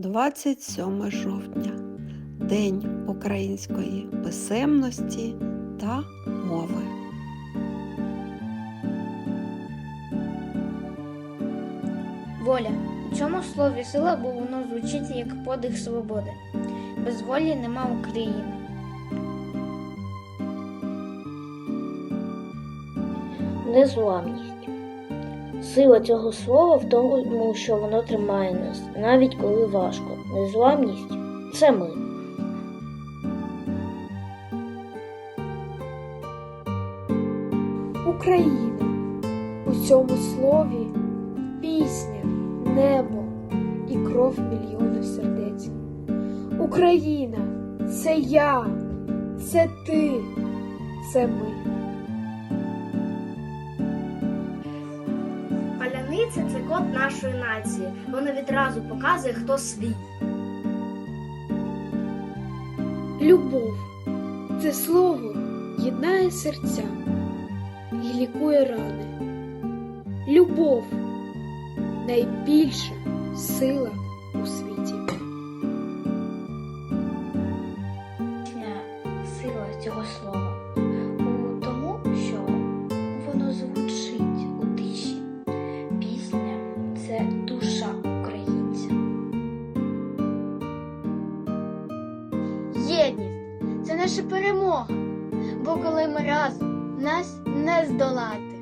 27 жовтня День української писемності та мови. Воля. У цьому слові сила, бо воно звучить як подих свободи. Без волі нема України. Незламність. Сила цього слова в тому, що воно тримає нас, навіть коли важко. Незламність це ми. Україна. У цьому слові пісня, небо і кров мільйонів сердець. Україна це я, це ти, це ми. Паляниця це код нашої нації. Воно відразу показує, хто свій. Любов це слово єднає серця і лікує рани. Любов найбільша сила у світі. сила цього слова Єдність це наша перемога. Бо коли ми разом, нас не здолати.